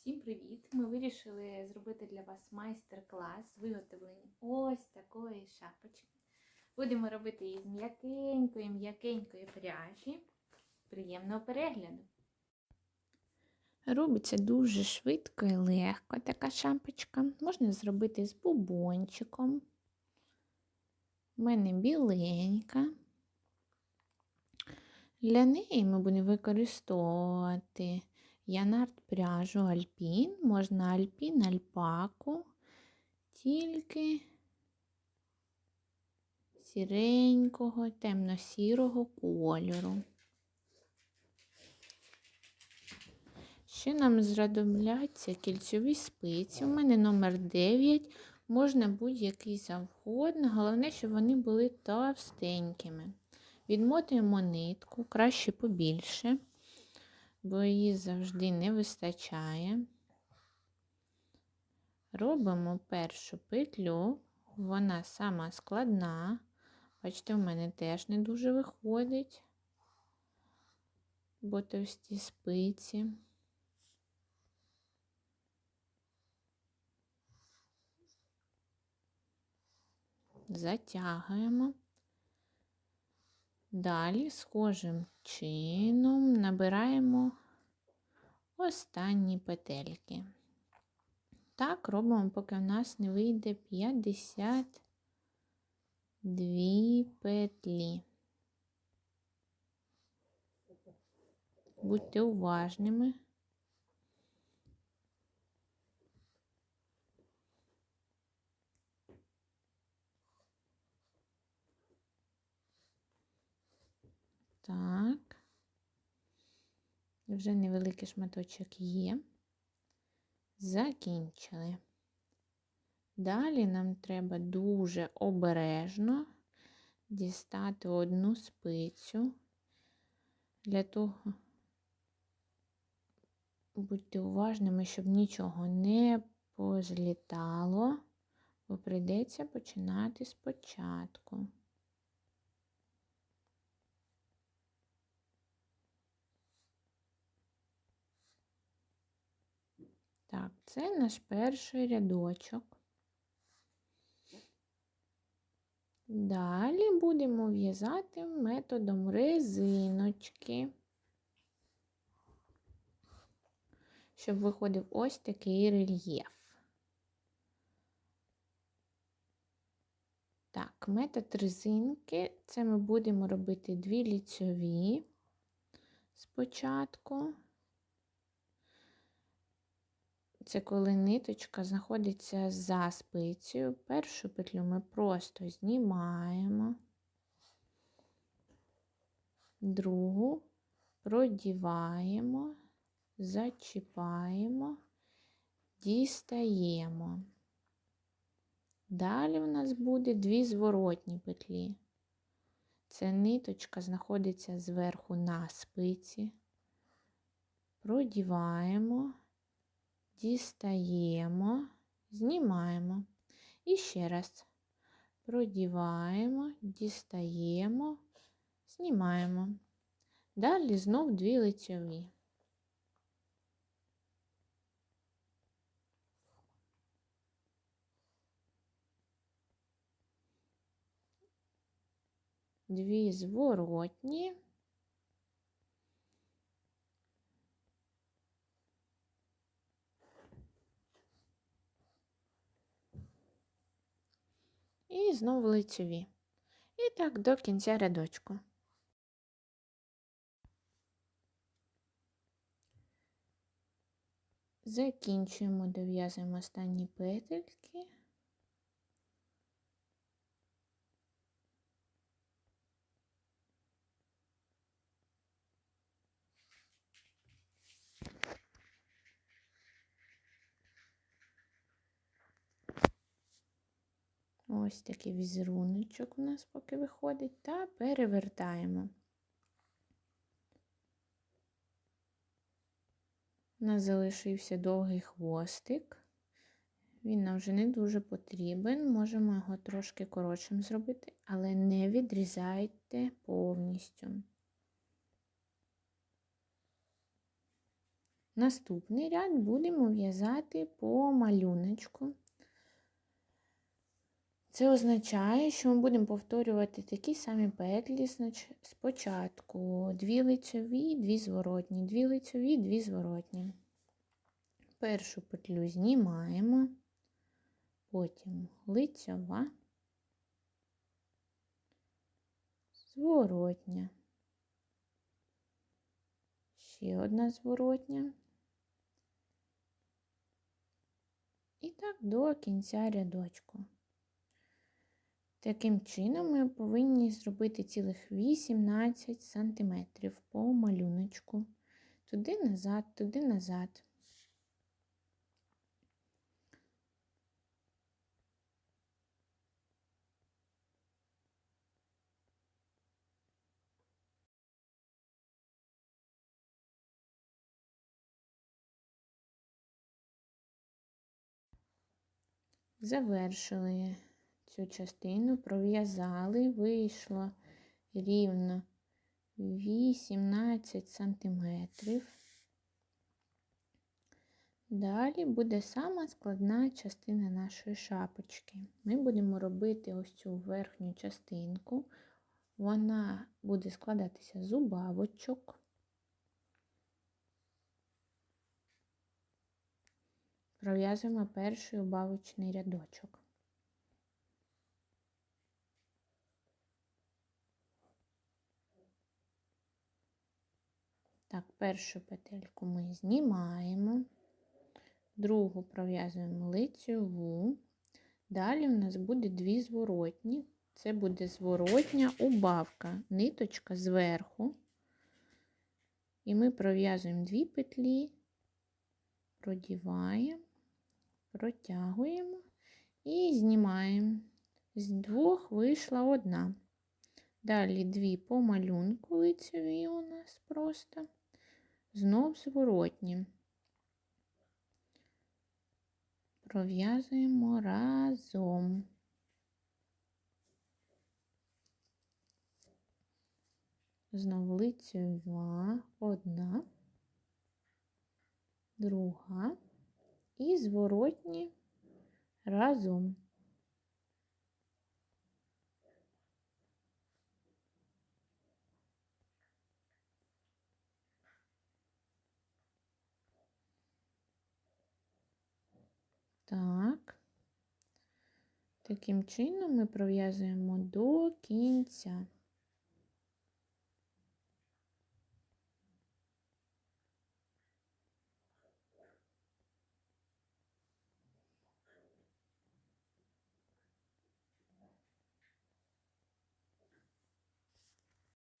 Всім привіт! Ми вирішили зробити для вас майстер-клас з виготовлення ось такої шапочки. Будемо робити її з м'якенької, м'якенької пряжі. Приємного перегляду! Робиться дуже швидко і легко така шапочка. Можна зробити з бубончиком. У мене біленька. Для неї ми будемо використовувати янард пряжу альпін, можна альпін, альпаку, тільки сіренького, темно-сірого кольору. Ще нам знадобляться кільцеві спиці. У мене номер 9, можна будь-який завгодно, головне, щоб вони були товстенькими. Відмотуємо нитку, краще побільше, бо її завжди не вистачає. Робимо першу петлю, вона сама складна. Бачите, в мене теж не дуже виходить, бо товсті спиці. Затягуємо. Далі схожим чином набираємо останні петельки. Так, робимо, поки в нас не вийде 52 петлі. Будьте уважними. Так, вже невеликий шматочок є. Закінчили. Далі нам треба дуже обережно дістати одну спицю. Для того будьте уважними, щоб нічого не позлітало, бо прийдеться починати спочатку. Так, це наш перший рядочок. Далі будемо в'язати методом резиночки, щоб виходив ось такий рельєф. Так, метод резинки це ми будемо робити дві ліцьові спочатку. Це коли ниточка знаходиться за спицею. Першу петлю ми просто знімаємо, другу продіваємо, зачіпаємо, дістаємо. Далі в нас буде дві зворотні петлі. Це ниточка знаходиться зверху на спиці, продіваємо дістаємо, знімаємо. І ще раз продіваємо, дістаємо, знімаємо. Далі знов дві лицьові. Дві зворотні. І знову лицеві. І так до кінця рядочку. Закінчуємо, дов'язуємо останні петельки. Ось такий візеруночок у нас поки виходить, та перевертаємо. У нас залишився довгий хвостик. Він нам вже не дуже потрібен, можемо його трошки коротшим зробити, але не відрізайте повністю. Наступний ряд будемо в'язати по малюночку. Це означає, що ми будемо повторювати такі самі петлі спочатку. Дві лицьові, дві зворотні, дві лицьові, дві зворотні. Першу петлю знімаємо, потім лицьова, зворотня. Ще одна зворотня. І так до кінця рядочку. Таким чином ми повинні зробити цілих 18 см по малюночку. Туди назад, туди назад. Завершили цю частину, пров'язали, вийшло рівно 18 сантиметрів. Далі буде сама складна частина нашої шапочки. Ми будемо робити ось цю верхню частинку. Вона буде складатися з убавочок. Пров'язуємо перший убавочний рядочок. Так, першу петельку ми знімаємо, другу пров'язуємо лицьову. Далі у нас буде дві зворотні. Це буде зворотня убавка, ниточка зверху. І ми пров'язуємо дві петлі, продіваємо, протягуємо і знімаємо. З двох вийшла одна. Далі дві по малюнку лицеві у нас просто. Знов зворотні. Пров'язуємо разом. Знову лицева одна, друга і зворотні разом. Так. Таким чином ми пров'язуємо до кінця.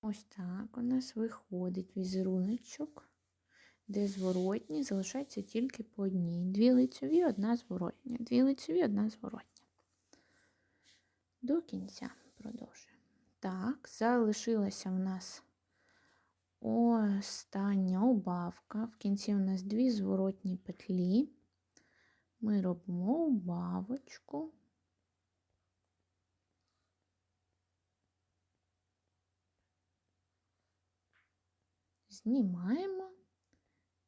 Ось так у нас виходить візеруночок, де зворотні залишається тільки по одній. Дві лицеві, одна зворотня. Дві лицеві, одна зворотня. До кінця продовжуємо. Так, залишилася в нас остання убавка. В кінці у нас дві зворотні петлі. Ми робимо убавочку. Знімаємо,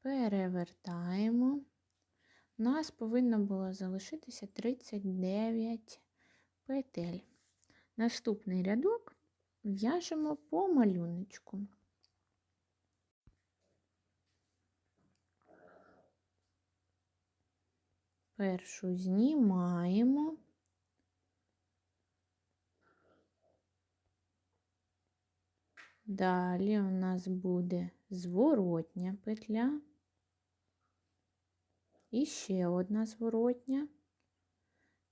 перевертаємо. У нас повинно було залишитися 39 петель. Наступний рядок в'яжемо по малюночку. Першу знімаємо. Далі у нас буде зворотня петля. І ще одна зворотня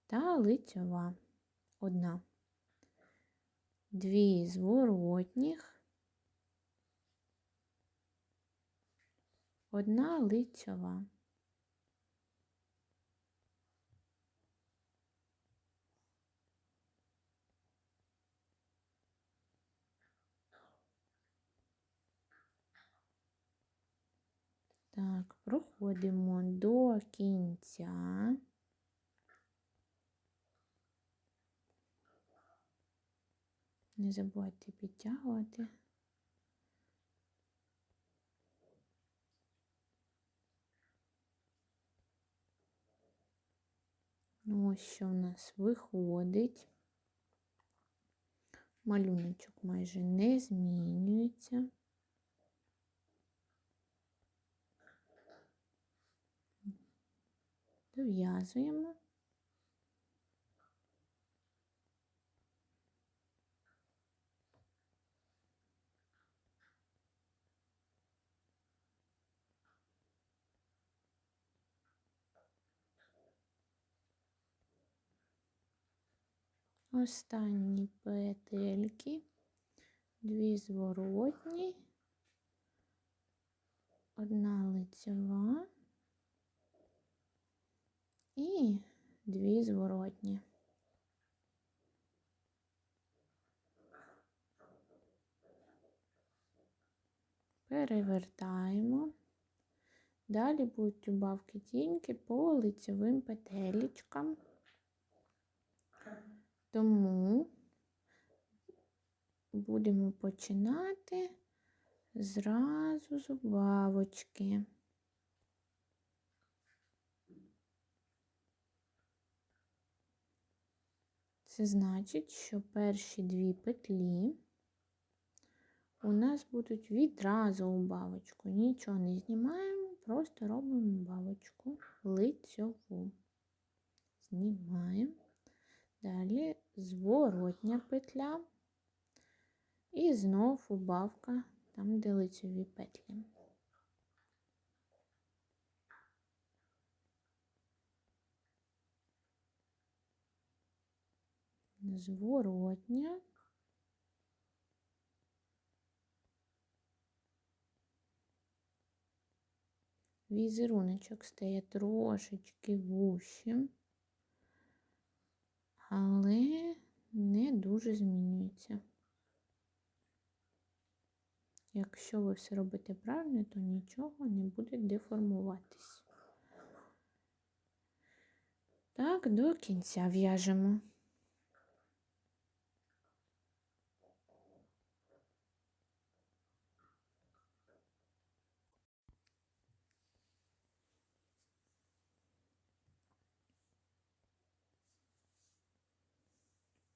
та лицьова одна. Дві зворотніх, одна лицьова. Так, проходимо до кінця. Не забувайте підтягувати. Ну, ось що в нас виходить. Малюночок майже не змінюється. Дов'язуємо. Останні петельки, дві зворотні, одна лицева і дві зворотні. Перевертаємо. Далі будуть убавки тільки по лицевим петелечкам. Тому будемо починати зразу з убавочки. Це значить, що перші дві петлі у нас будуть відразу убавочку. Нічого не знімаємо, просто робимо убавочку лицьову. Знімаємо. Далі зворотня петля і знов убавка там, де лицеві петлі. Зворотня. Візеруночок стає трошечки вущим але не дуже змінюється. Якщо ви все робите правильно, то нічого не буде деформуватись. Так, до кінця в'яжемо.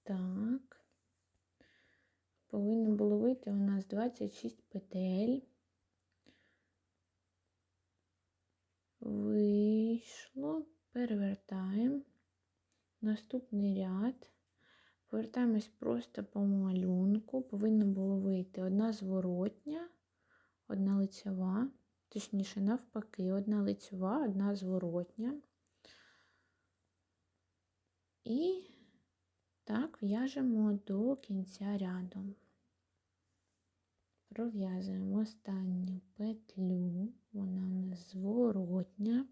Так, повинно було вийти у нас 26 петель. Вийшло, перевертаємо. Наступний ряд. Повертаємось просто по малюнку. Повинно було вийти одна зворотня, одна лицева, точніше, навпаки, одна лицева, одна зворотня. І так, в'яжемо до кінця ряду. Пров'язуємо останню петлю, вона у нас зворотня.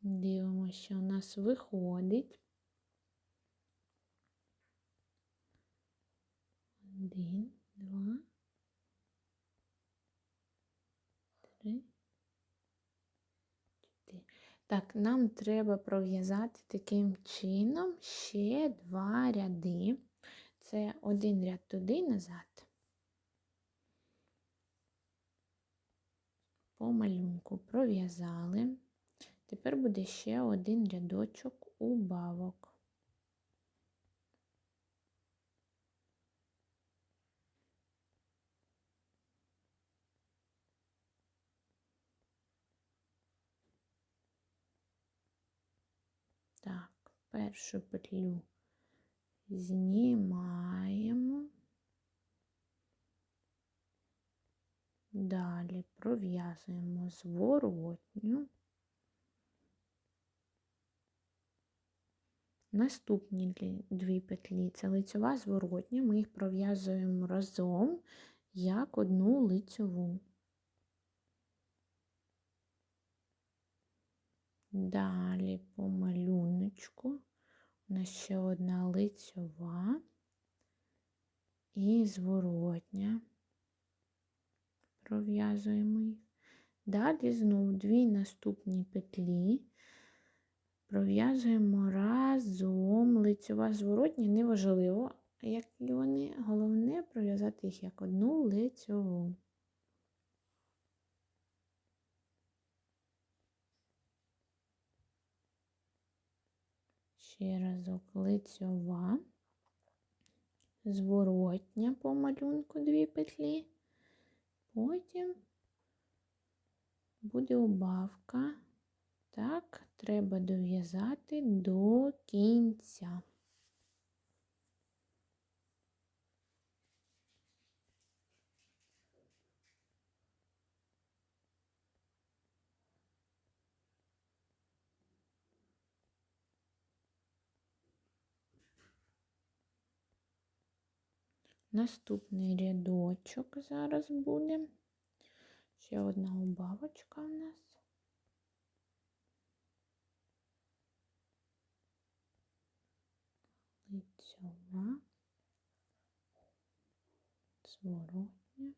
Дивимося, що у нас виходить. Один, два. Так, нам треба пров'язати таким чином ще два ряди. Це один ряд туди назад. По малюнку пров'язали. Тепер буде ще один рядочок убавок. Так, першу петлю знімаємо, далі пров'язуємо зворотню. Наступні дві петлі це лицьова зворотня, ми їх пров'язуємо разом як одну лицьову. Далі по малюночку у нас ще одна лицьова і зворотня. Пров'язуємо їх. Далі знову дві наступні петлі. Пров'язуємо разом лицьова зворотня, неважливо, які вони. Головне пров'язати їх як одну лицьову. Ще разок лицьова, зворотня по малюнку дві петлі, потім буде убавка. Так, треба дов'язати до кінця. Наступний рядочок зараз буде. Ще одна убавочка у нас. Лицьова, зворотня.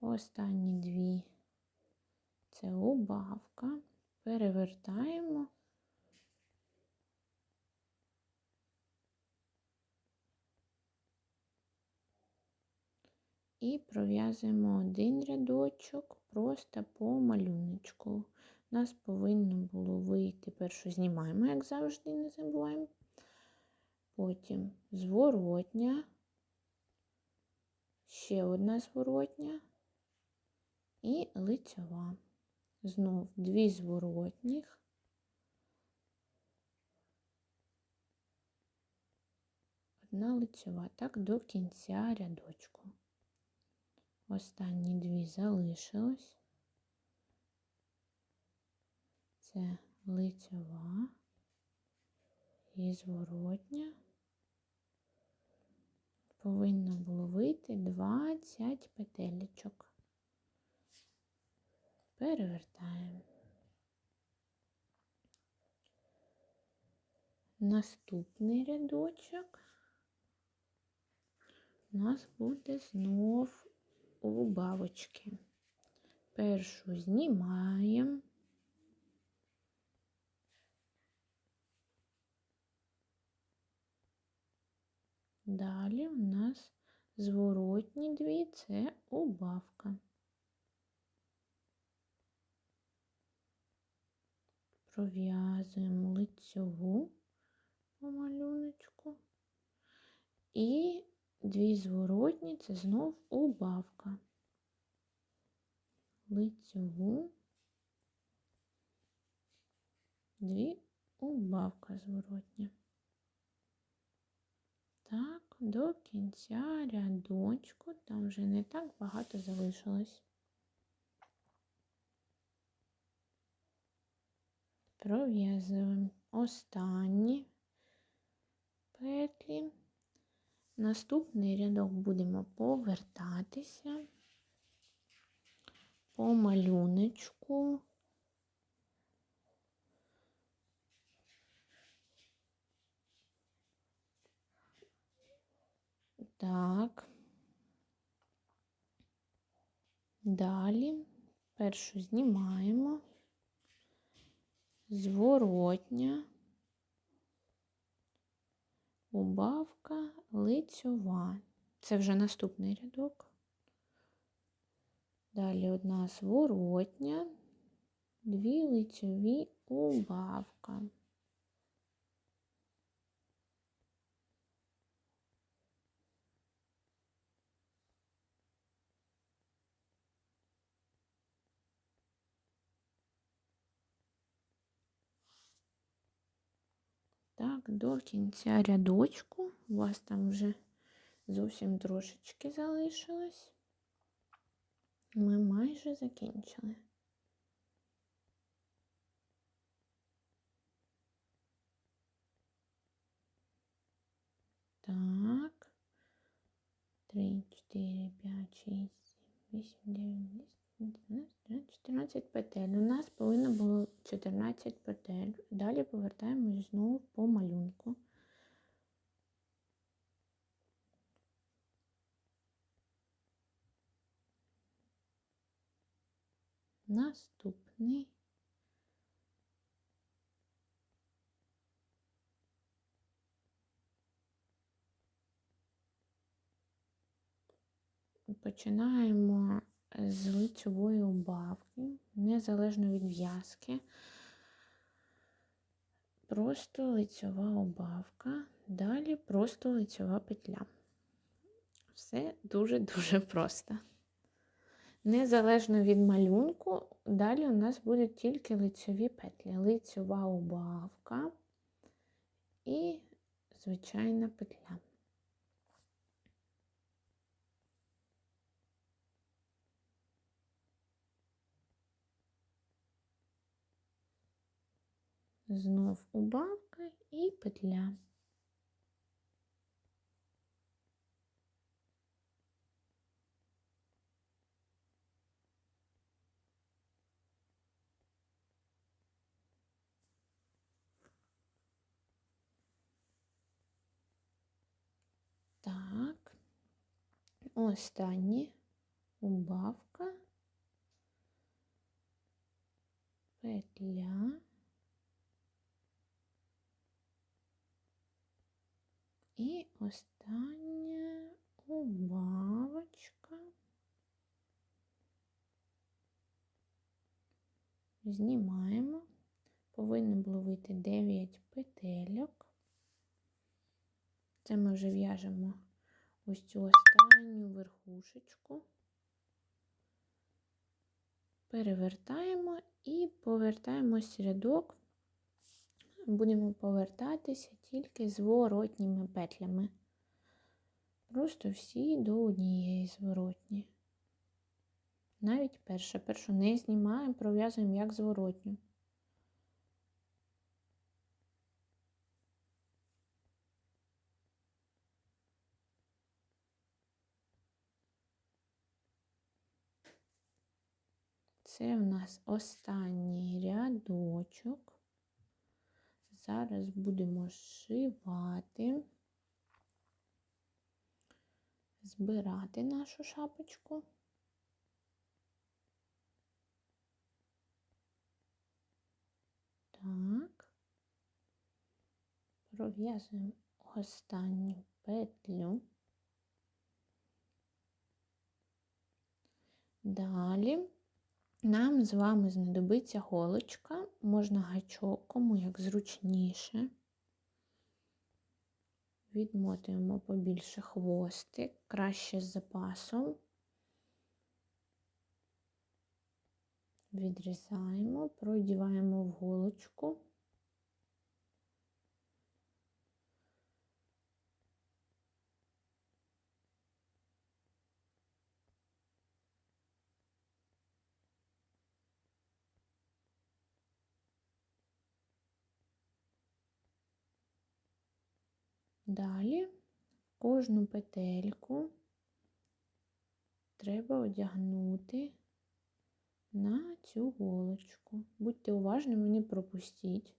Останні дві це убавка. Перевертаємо. І пров'язуємо один рядочок просто по малюночку. У нас повинно було вийти, першу знімаємо, як завжди, не забуваємо. Потім зворотня, ще одна зворотня і лицьова. Знов дві зворотніх. Одна лицьова, так до кінця рядочку. Останні дві залишилось. Це лицьова і зворотня. Повинно було вийти 20 петелечок. Перевертаємо. Наступний рядочок у нас буде знов убавочки. Першу знімаємо. Далі у нас зворотні дві це убавка. Пров'язуємо лицьову по малюночку і Дві зворотні це знов убавка. Лицьову, дві убавка зворотня. Так, до кінця рядочку, там вже не так багато залишилось. Пров'язуємо останні петлі. Наступний рядок будемо повертатися по малюночку. Так. Далі першу знімаємо, зворотня убавка лицьова. Це вже наступний рядок. Далі одна зворотня, дві лицьові убавка. Так, до кінця рядочку. У вас там вже зовсім трошечки залишилось. Ми майже закінчили. Так. 3, 4, 5, 6, 8, 9, 10, 14 петель. У нас повинно було 14 петель. Далі повертаємось знову по малюнку. Наступний. Починаємо з лицьової убавки, незалежно від в'язки. Просто лицьова убавка, далі просто лицьова петля. Все дуже-дуже просто. Незалежно від малюнку, далі у нас будуть тільки лицьові петлі. Лицьова убавка і звичайна петля. Знов убавка і петля. Так, останнє убавка, петля. І остання убавочка. Знімаємо. Повинно було вийти 9 петельок. Це ми вже в'яжемо ось цю останню верхушечку. Перевертаємо і повертаємось рядок будемо повертатися тільки зворотніми петлями. Просто всі до однієї зворотні. Навіть перша. Першу не знімаємо, пров'язуємо як зворотню. Це у нас останній рядочок. Зараз будемо зшивати, збирати нашу шапочку. Так, пров'язуємо останню петлю. Далі нам з вами знадобиться голочка, можна гачок, кому як зручніше. Відмотуємо побільше хвостик, краще з запасом. Відрізаємо, продіваємо в голочку. Далі кожну петельку треба одягнути на цю голочку. Будьте уважними, не пропустіть,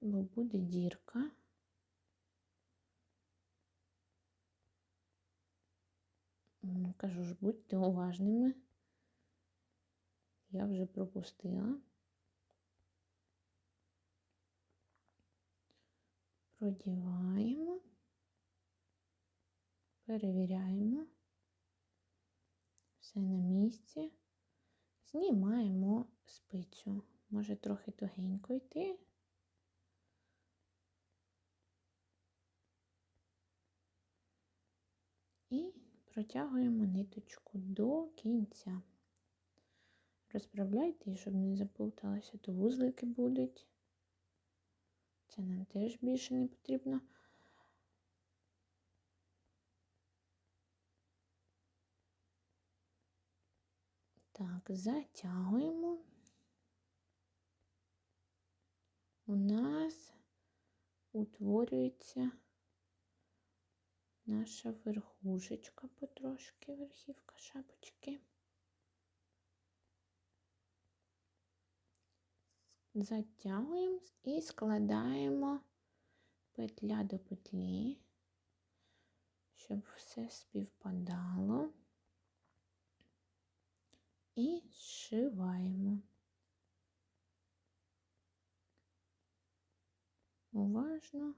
бо буде дірка. Кажу ж, будьте уважними. Я вже пропустила. Продіваємо, перевіряємо, все на місці, знімаємо спицю. Може трохи тугенько йти. І протягуємо ниточку до кінця. Розправляйте, щоб не заплуталося, то вузлики будуть. Це нам теж більше не потрібно. Так, затягуємо. У нас утворюється наша верхушечка потрошки, верхівка шапочки. Затягуємо і складаємо петля до петлі, щоб все співпадало. І зшиваємо. Уважно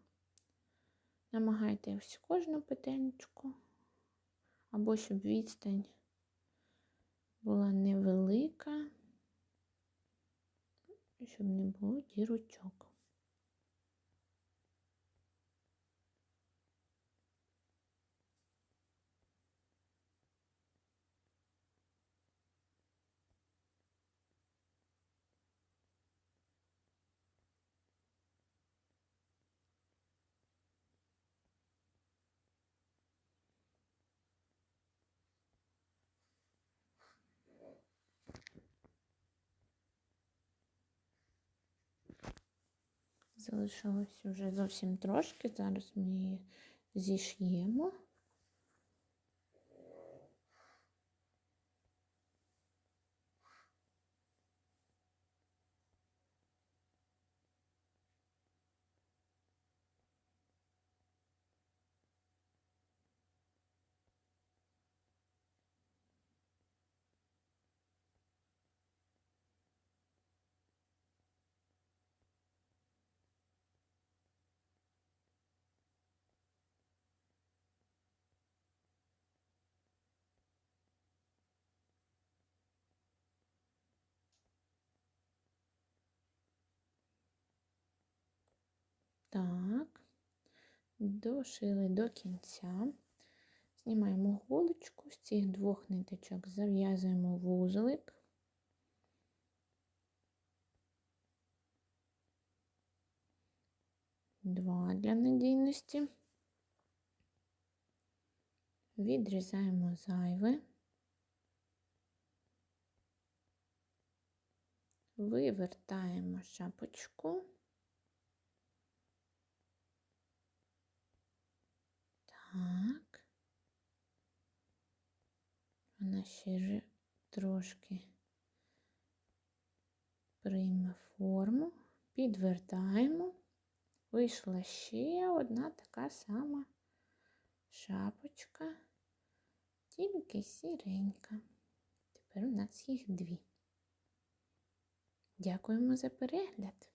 намагайтесь кожну петельку або щоб відстань була невелика, щоб не було дірочок. Залишилось вже зовсім трошки. Зараз ми її зіш'ємо. Так, дошили до кінця. Знімаємо голочку, з цих двох ниточок зав'язуємо вузлик. Два для надійності. Відрізаємо зайве. Вивертаємо шапочку. Так. Вона ще ж трошки прийме форму, підвертаємо. Вийшла ще одна така сама шапочка, тільки сіренька. Тепер у нас їх дві. Дякуємо за перегляд!